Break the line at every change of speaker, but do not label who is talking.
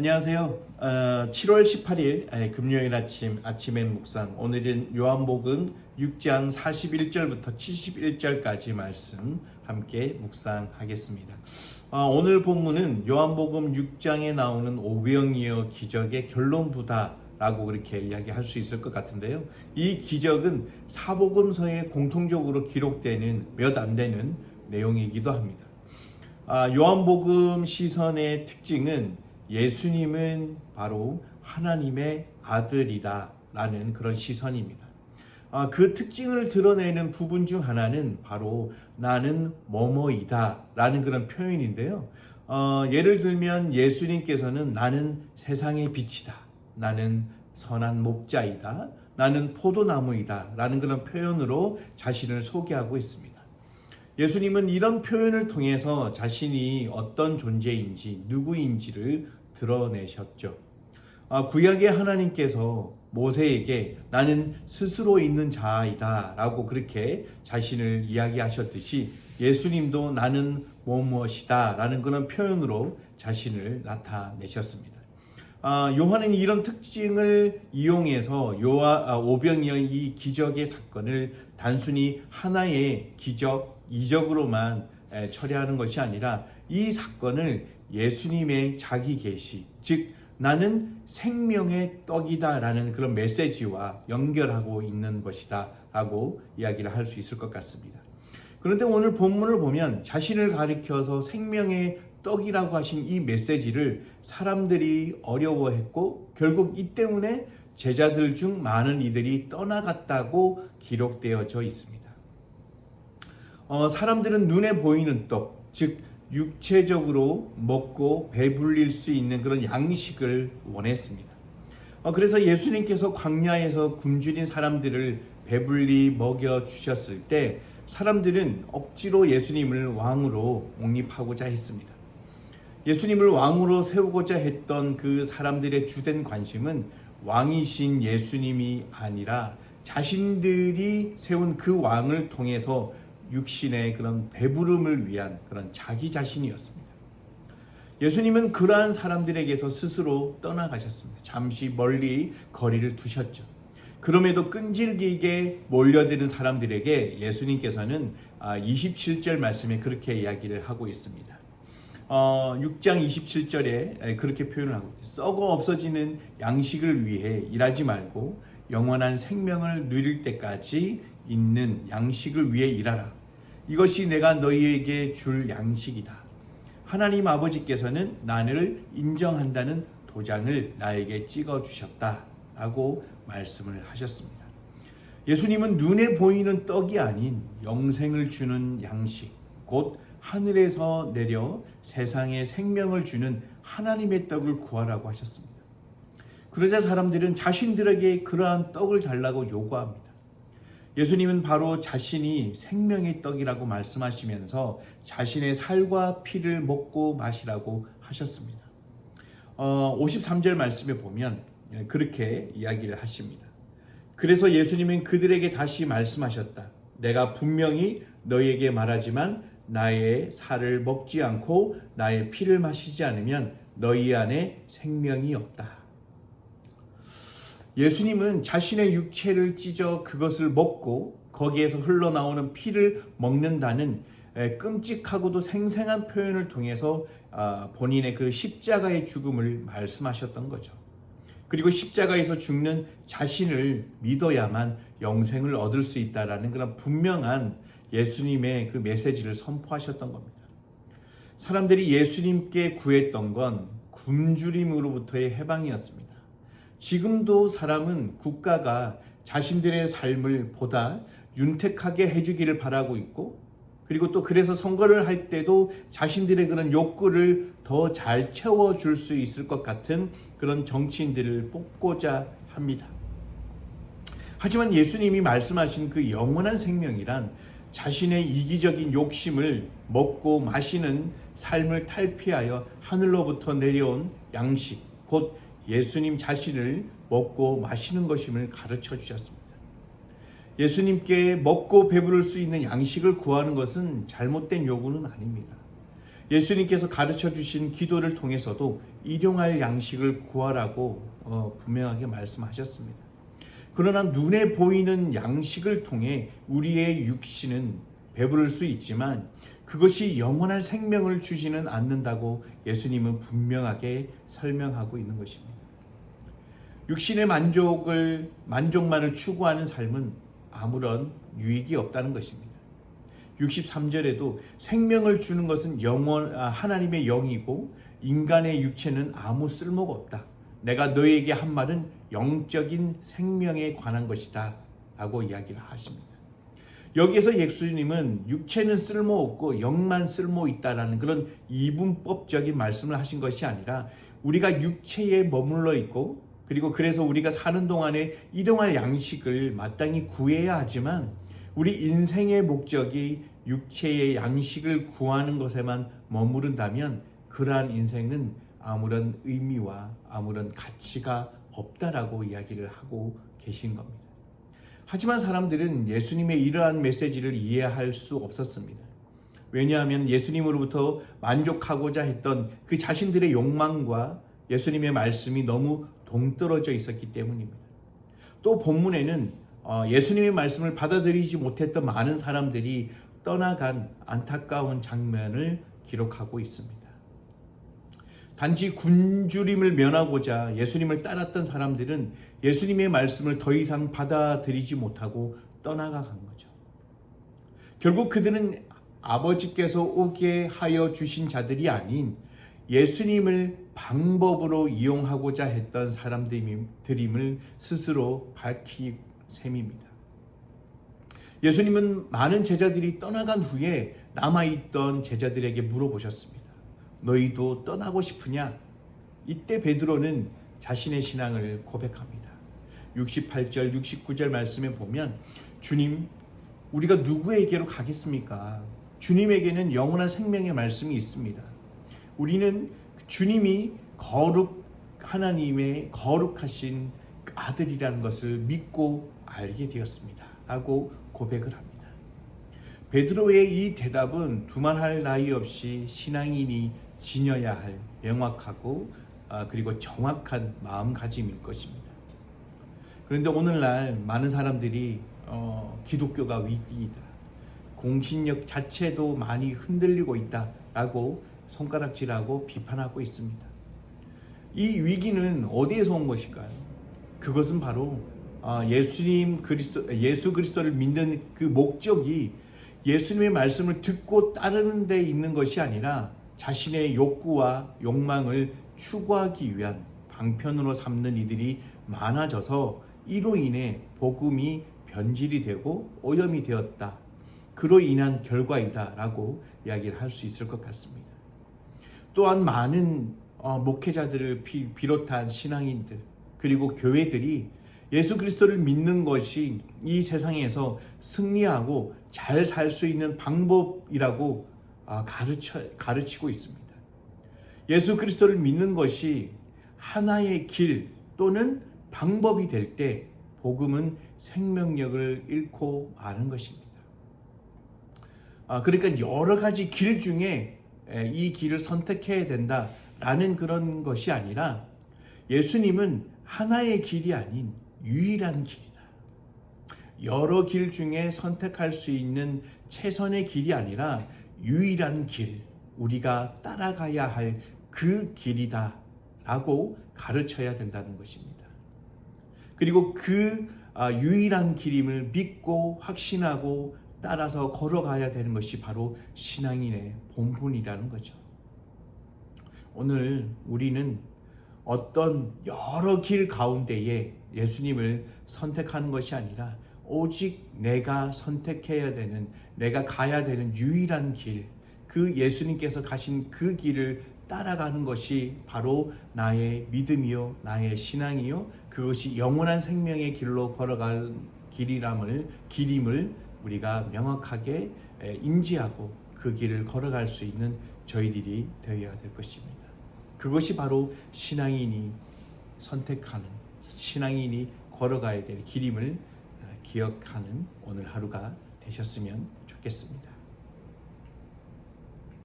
안녕하세요. 어, 7월 18일 에, 금요일 아침 아침의 묵상 오늘은 요한복음 6장 41절부터 71절까지 말씀 함께 묵상하겠습니다. 어, 오늘 본문은 요한복음 6장에 나오는 오병이어 기적의 결론부다. 라고 그렇게 이야기할 수 있을 것 같은데요. 이 기적은 사복음서에 공통적으로 기록되는 몇 안 되는 내용이기도 합니다. 아, 요한복음 시선의 특징은 예수님은 바로 하나님의 아들이다라는 그런 시선입니다. 아, 그 특징을 드러내는 부분 중 하나는 바로 나는 뭐뭐이다라는 그런 표현인데요. 어, 예를 들면 예수님께서는 나는 세상의 빛이다. 나는 선한 목자이다. 나는 포도나무이다. 라는 그런 표현으로 자신을 소개하고 있습니다. 예수님은 이런 표현을 통해서 자신이 어떤 존재인지 누구인지를 드러내셨죠. 아, 구약의 하나님께서 모세에게 나는 스스로 있는 자이다 라고 그렇게 자신을 이야기하셨듯이 예수님도 나는 무엇이다 라는 그런 표현으로 자신을 나타내셨습니다. 아, 요한은 이런 특징을 이용해서 요하, 아, 오병이어의 이 기적의 사건을 단순히 하나의 기적, 이적으로만 에, 처리하는 것이 아니라 이 사건을 예수님의 자기 계시, 즉 나는 생명의 떡이다라는 그런 메시지와 연결하고 있는 것이다라고 이야기를 할 수 있을 것 같습니다. 그런데 오늘 본문을 보면 자신을 가리켜서 생명의 떡이라고 하신 이 메시지를 사람들이 어려워했고 결국 이 때문에 제자들 중 많은 이들이 떠나갔다고 기록되어져 있습니다. 어, 사람들은 눈에 보이는 떡, 즉 육체적으로 먹고 배불릴 수 있는 그런 양식을 원했습니다. 어, 그래서 예수님께서 광야에서 굶주린 사람들을 배불리 먹여 주셨을 때 사람들은 억지로 예수님을 왕으로 옹립하고자 했습니다. 예수님을 왕으로 세우고자 했던 그 사람들의 주된 관심은 왕이신 예수님이 아니라 자신들이 세운 그 왕을 통해서 육신의 그런 배부름을 위한 그런 자기 자신이었습니다. 예수님은 그러한 사람들에게서 스스로 떠나가셨습니다. 잠시 멀리 거리를 두셨죠. 그럼에도 끈질기게 몰려드는 사람들에게 예수님께서는 27절 말씀에 그렇게 이야기를 하고 있습니다. 어, 6장 27절에 그렇게 표현을 하고. 썩어 없어지는 양식을 위해 일하지 말고 영원한 생명을 누릴 때까지 있는 양식을 위해 일하라. 이것이 내가 너희에게 줄 양식이다. 하나님 아버지께서는 나를 인정한다는 도장을 나에게 찍어 주셨다. 라고 말씀을 하셨습니다. 예수님은 눈에 보이는 떡이 아닌 영생을 주는 양식, 곧 하늘에서 내려 세상에 생명을 주는 하나님의 떡을 구하라고 하셨습니다. 그러자 사람들은 자신들에게 그러한 떡을 달라고 요구합니다. 예수님은 바로 자신이 생명의 떡이라고 말씀하시면서 자신의 살과 피를 먹고 마시라고 하셨습니다. 어, 53절 말씀에 보면 그렇게 이야기를 하십니다. 그래서 예수님은 그들에게 다시 말씀하셨다. 내가 분명히 너희에게 말하지만 나의 살을 먹지 않고 나의 피를 마시지 않으면 너희 안에 생명이 없다. 예수님은 자신의 육체를 찢어 그것을 먹고 거기에서 흘러나오는 피를 먹는다는 끔찍하고도 생생한 표현을 통해서 아, 본인의 그 십자가의 죽음을 말씀하셨던 거죠. 그리고 십자가에서 죽는 자신을 믿어야만 영생을 얻을 수 있다라는 그런 분명한 예수님의 그 메시지를 선포하셨던 겁니다. 사람들이 예수님께 구했던 건 굶주림으로부터의 해방이었습니다. 지금도 사람은 국가가 자신들의 삶을 보다 윤택하게 해주기를 바라고 있고 그리고 또 그래서 선거를 할 때도 자신들의 그런 욕구를 더 잘 채워줄 수 있을 것 같은 그런 정치인들을 뽑고자 합니다. 하지만 예수님이 말씀하신 그 영원한 생명이란 자신의 이기적인 욕심을 먹고 마시는 삶을 탈피하여 하늘로부터 내려온 양식, 곧 예수님 자신을 먹고 마시는 것임을 가르쳐 주셨습니다. 예수님께 먹고 배부를 수 있는 양식을 구하는 것은 잘못된 요구는 아닙니다. 예수님께서 가르쳐 주신 기도를 통해서도 일용할 양식을 구하라고 어, 분명하게 말씀하셨습니다. 그러나 눈에 보이는 양식을 통해 우리의 육신은 배부를 수 있지만 그것이 영원한 생명을 주지는 않는다고 예수님은 분명하게 설명하고 있는 것입니다. 육신의 만족을 만족만을 추구하는 삶은 아무런 유익이 없다는 것입니다. 63절에도 생명을 주는 것은 영원 아, 하나님의 영이고 인간의 육체는 아무 쓸모가 없다. 내가 너에게 한 말은 영적인 생명에 관한 것이다. 라고 이야기를 하십니다. 여기에서 예수님은 육체는 쓸모없고 영만 쓸모있다라는 그런 이분법적인 말씀을 하신 것이 아니라 우리가 육체에 머물러 있고 그리고 그래서 우리가 사는 동안에 이동할 양식을 마땅히 구해야 하지만 우리 인생의 목적이 육체의 양식을 구하는 것에만 머무른다면 그러한 인생은 아무런 의미와 아무런 가치가 없다라고 이야기를 하고 계신 겁니다. 하지만 사람들은 예수님의 이러한 메시지를 이해할 수 없었습니다. 왜냐하면 예수님으로부터 만족하고자 했던 그 자신들의 욕망과 예수님의 말씀이 너무 동떨어져 있었기 때문입니다. 또 본문에는 어, 예수님의 말씀을 받아들이지 못했던 많은 사람들이 떠나간 안타까운 장면을 기록하고 있습니다. 단지 굶주림을 면하고자 예수님을 따랐던 사람들은 예수님의 말씀을 더 이상 받아들이지 못하고 떠나가 간 거죠. 결국 그들은 아버지께서 오게 하여 주신 자들이 아닌 예수님을 방법으로 이용하고자 했던 사람들임을 스스로 밝힌 셈입니다. 예수님은 많은 제자들이 떠나간 후에 남아있던 제자들에게 물어보셨습니다. 너희도 떠나고 싶으냐? 이때 베드로는 자신의 신앙을 고백합니다. 68절, 69절 말씀에 보면 주님, 우리가 누구에게로 가겠습니까? 주님에게는 영원한 생명의 말씀이 있습니다. 우리는 주님이 거룩 하나님의 거룩하신 아들이라는 것을 믿고 알게 되었습니다. 라고 고백을 합니다. 베드로의 이 대답은 두말할 나위 없이 신앙인이 지녀야 할 명확하고 아, 그리고 정확한 마음가짐일 것입니다. 그런데 오늘날 많은 사람들이 어, 기독교가 위기이다. 공신력 자체도 많이 흔들리고 있다라고 손가락질하고 비판하고 있습니다. 이 위기는 어디에서 온 것일까요? 그것은 바로 아, 예수님 그리스도 예수 그리스도를 믿는 그 목적이 예수님의 말씀을 듣고 따르는 데 있는 것이 아니라 자신의 욕구와 욕망을 추구하기 위한 방편으로 삼는 이들이 많아져서 이로 인해 복음이 변질이 되고 오염이 되었다. 그로 인한 결과이다라고 이야기를 할 수 있을 것 같습니다. 또한 많은 어, 목회자들을 비롯한 신앙인들 그리고 교회들이 예수 그리스도를 믿는 것이 이 세상에서 승리하고 잘 살 수 있는 방법이라고 아, 가르쳐, 가르치고 있습니다. 예수 그리스도를 믿는 것이 하나의 길 또는 방법이 될 때 복음은 생명력을 잃고 마는 것입니다. 아, 그러니까 여러 가지 길 중에 이 길을 선택해야 된다라는 그런 것이 아니라 예수님은 하나의 길이 아닌 유일한 길이다. 여러 길 중에 선택할 수 있는 최선의 길이 아니라 유일한 길, 우리가 따라가야 할 그 길이다. 라고 가르쳐야 된다는 것입니다. 그리고 그 아, 유일한 길임을 믿고 확신하고 따라서 걸어가야 되는 것이 바로 신앙인의 본분이라는 거죠. 오늘 우리는 어떤 여러 길 가운데에 예수님을 선택하는 것이 아니라 오직 내가 선택해야 되는, 내가 가야 되는 유일한 길, 그 예수님께서 가신 그 길을 따라가는 것이 바로 나의 믿음이요, 나의 신앙이요, 그것이 영원한 생명의 길로 걸어갈 길이람을, 길임을 우리가 명확하게 인지하고 그 길을 걸어갈 수 있는 저희들이 되어야 될 것입니다. 그것이 바로 신앙인이 선택하는, 신앙인이 걸어가야 될 길임을 기억하는 오늘 하루가 되셨으면 좋겠습니다.